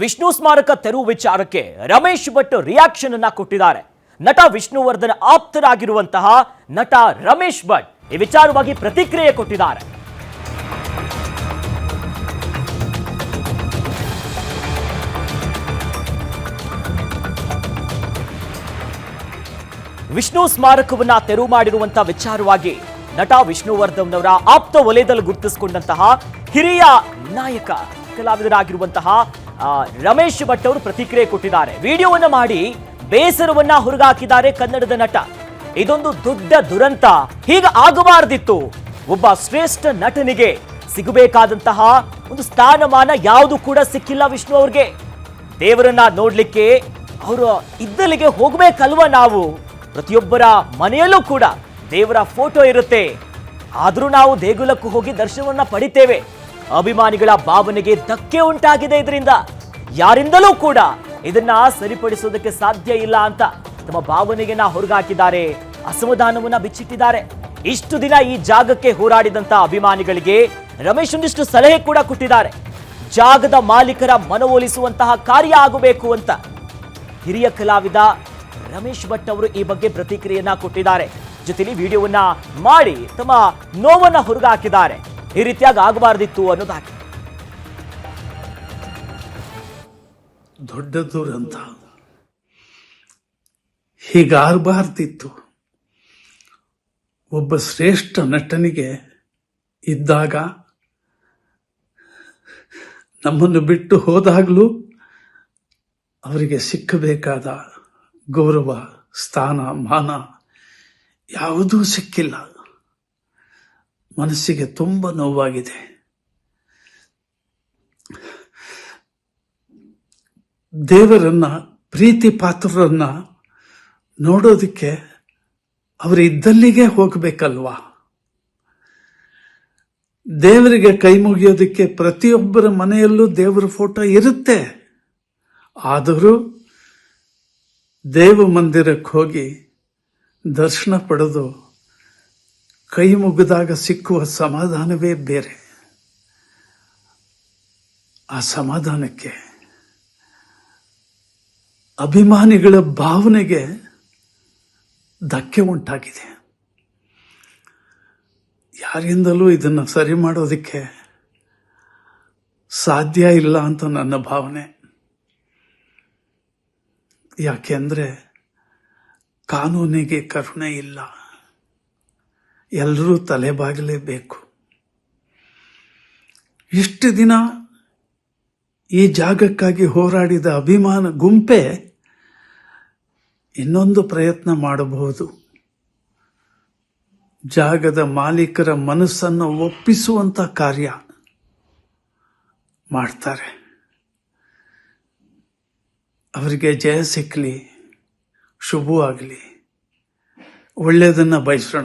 ವಿಷ್ಣು ಸ್ಮಾರಕ ತೆರವು ವಿಚಾರಕ್ಕೆ ರಮೇಶ್ ಭಟ್ ರಿಯಾಕ್ಷನ್ ಅನ್ನ ಕೊಟ್ಟಿದ್ದಾರೆ. ನಟ ವಿಷ್ಣುವರ್ಧನ್ ಆಪ್ತರಾಗಿರುವಂತಹ ನಟ ರಮೇಶ್ ಭಟ್ ಈ ವಿಚಾರವಾಗಿ ಪ್ರತಿಕ್ರಿಯೆ ಕೊಟ್ಟಿದ್ದಾರೆ. ವಿಷ್ಣು ಸ್ಮಾರಕವನ್ನ ತೆರವು ಮಾಡಿರುವಂತಹ ವಿಚಾರವಾಗಿ ನಟ ವಿಷ್ಣುವರ್ಧನ್ ಅವರ ಆಪ್ತ ವಲಯದಲ್ಲಿ ಗುರುತಿಸಿಕೊಂಡಂತಹ ಹಿರಿಯ ನಾಯಕ, ಕಲಾವಿದರಾಗಿರುವಂತಹ ರಮೇಶ್ ಭಟ್ ಅವರು ಪ್ರತಿಕ್ರಿಯೆ ಕೊಟ್ಟಿದ್ದಾರೆ. ವಿಡಿಯೋವನ್ನು ಮಾಡಿ ಬೇಸರವನ್ನ ಹೊರಗಾಕಿದ್ದಾರೆ ಕನ್ನಡದ ನಟ. ಇದೊಂದು ದೊಡ್ಡ ದುರಂತ. ಹೀಗ ಆಗಬಾರದಿತ್ತು. ಒಬ್ಬ ಶ್ರೇಷ್ಠ ನಟನಿಗೆ ಸಿಗಬೇಕಾದಂತಹ ಒಂದು ಸ್ಥಾನಮಾನ ಯಾವುದು ಕೂಡ ಸಿಕ್ಕಿಲ್ಲ ವಿಷ್ಣು ಅವ್ರಿಗೆ. ದೇವರನ್ನ ನೋಡ್ಲಿಕ್ಕೆ ಅವರು ಇದ್ದಲಿಗೆ ಹೋಗ್ಬೇಕಲ್ವ ನಾವು? ಪ್ರತಿಯೊಬ್ಬರ ಮನೆಯಲ್ಲೂ ಕೂಡ ದೇವರ ಫೋಟೋ ಇರುತ್ತೆ. ಆದರೂ ನಾವು ದೇಗುಲಕ್ಕೂ ಹೋಗಿ ದರ್ಶನವನ್ನ ಪಡಿತೇವೆ. ಅಭಿಮಾನಿಗಳ ಭಾವನೆಗೆ ಧಕ್ಕೆ ಉಂಟಾಗಿದೆ ಇದರಿಂದ. ಯಾರಿಂದಲೂ ಕೂಡ ಇದನ್ನ ಸರಿಪಡಿಸೋದಕ್ಕೆ ಸಾಧ್ಯ ಇಲ್ಲ ಅಂತ ತಮ್ಮ ಭಾವನೆಗೆ ನಾ ಹೊರಗಾಕಿದ್ದಾರೆ. ಅಸಮಾಧಾನವನ್ನ ಬಿಚ್ಚಿಟ್ಟಿದ್ದಾರೆ. ಇಷ್ಟು ದಿನ ಈ ಜಾಗಕ್ಕೆ ಹೋರಾಡಿದಂತ ಅಭಿಮಾನಿಗಳಿಗೆ ರಮೇಶ್ ಒಂದಿಷ್ಟು ಸಲಹೆ ಕೂಡ ಕೊಟ್ಟಿದ್ದಾರೆ. ಜಾಗದ ಮಾಲೀಕರ ಮನವೊಲಿಸುವಂತಹ ಕಾರ್ಯ ಆಗಬೇಕು ಅಂತ. ಹಿರಿಯ ಕಲಾವಿದ ರಮೇಶ್ ಭಟ್ ಅವರು ಈ ಬಗ್ಗೆ ಪ್ರತಿಕ್ರಿಯೆಯನ್ನ ಕೊಟ್ಟಿದ್ದಾರೆ. ಜೊತೆಲಿ ವಿಡಿಯೋವನ್ನ ಮಾಡಿ ತಮ್ಮ ನೋವನ್ನ ಹೊರಗಾಕಿದ್ದಾರೆ. ಈ ರೀತಿಯಾಗಿ ಆಗಬಾರ್ದಿತ್ತು ಅನ್ನೋದಾಗಿ ದೊಡ್ಡ ದುರಂತ. ಹೀಗಾಗಬಾರ್ದಿತ್ತು ಒಬ್ಬ ಶ್ರೇಷ್ಠ ನಟನಿಗೆ ಇದ್ದಾಗ ನಮ್ಮನ್ನು ಬಿಟ್ಟು ಹೋದಾಗಲೂ ಅವರಿಗೆ ಸಿಕ್ಕಬೇಕಾದ ಗೌರವ, ಸ್ಥಾನ, ಮಾನ ಯಾವುದೂ ಸಿಕ್ಕಿಲ್ಲ. ಮನಸ್ಸಿಗೆ ತುಂಬ ನೋವಾಗಿದೆ. ದೇವರನ್ನ ಪ್ರೀತಿ ಪಾತ್ರರನ್ನ ನೋಡೋದಕ್ಕೆ ಅವರು ಇದ್ದಲ್ಲಿಗೆ ಹೋಗಬೇಕಲ್ವಾ? ದೇವರಿಗೆ ಕೈ ಮುಗಿಯೋದಕ್ಕೆ ಪ್ರತಿಯೊಬ್ಬರ ಮನೆಯಲ್ಲೂ ದೇವರ ಫೋಟೋ ಇರುತ್ತೆ. ಆದರೂ ದೇವ ಮಂದಿರಕ್ಕೆ ಹೋಗಿ ದರ್ಶನ ಪಡೆದು ಕೈ ಮುಗಿದಾಗ ಸಿಕ್ಕುವ ಸಮಾಧಾನವೇ ಬೇರೆ. ಆ ಸಮಾಧಾನಕ್ಕೆ ಅಭಿಮಾನಿಗಳ ಭಾವನೆಗೆ ಧಕ್ಕೆ ಉಂಟಾಗಿದೆ. ಯಾರಿಂದಲೂ ಇದನ್ನು ಸರಿ ಮಾಡೋದಕ್ಕೆ ಸಾಧ್ಯ ಇಲ್ಲ ಅಂತ ನನ್ನ ಭಾವನೆ. ಯಾಕೆಂದರೆ ಕಾನೂನಿಗೆ ಕರುಣೆ ಇಲ್ಲ. ಎಲ್ಲರೂ ತಲೆಬಾಗಲೇಬೇಕು ಇಷ್ಟು ದಿನ ಈ ಜಾಗಕ್ಕಾಗಿ ಹೋರಾಡಿದ ಅಭಿಮಾನ ಗುಂಪೆ ಇನ್ನೊಂದು ಪ್ರಯತ್ನ ಮಾಡಬಹುದು. ಜಾಗದ ಮಾಲೀಕರ ಮನಸ್ಸನ್ನು ಒಪ್ಪಿಸುವಂಥ ಕಾರ್ಯ ಮಾಡ್ತಾರೆ. ಅವರಿಗೆ ಜಯ ಸಿಕ್ಕಲಿ ಶುಭವಾಗಲಿ. ಒಳ್ಳೆಯದನ್ನು ಬಯಸೋಣ.